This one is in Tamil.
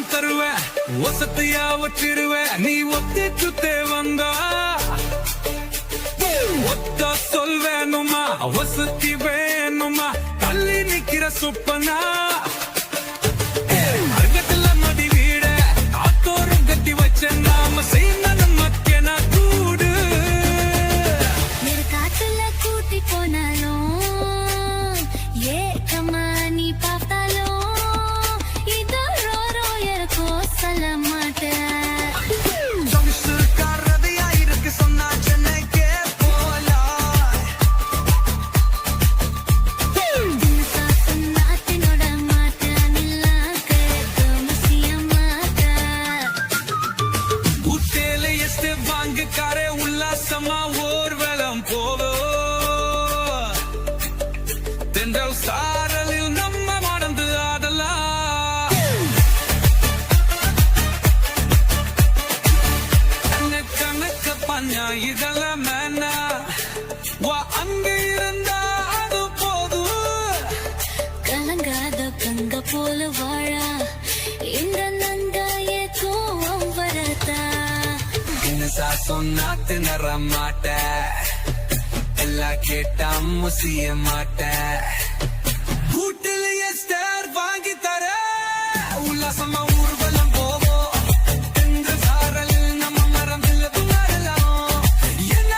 நான் தருவேன் ஒசத்தையா வச்சிருவேன் நீ ஒத்தி சுத்தே வந்தா. ஒத்தா சொல் வேணுமா வசதி வேணுமா தள்ளி நிக்கிற சுப்பனா. உல்லாசமா ஊர்வலம் போவோ. தென்றல் சாரலில் நம்ம மணந்து ஆடலாம். கணக்கு கணக்கு பஞ்சா இதெல்லாம் வா அங்க இருந்தா அது கலங்காத கங்க போல வாழா. இந்த மனசா சொன்னா திணற மாட்ட. எல்லாம் கேட்டா முசிய மாட்ட. வீட்டிலேயே ஸ்டார் வாங்கி தர. உல்லாசமா ஊர்வலம் போவோம் இந்த சாரல் நம்ம மரம் வில்லலாம் என்ன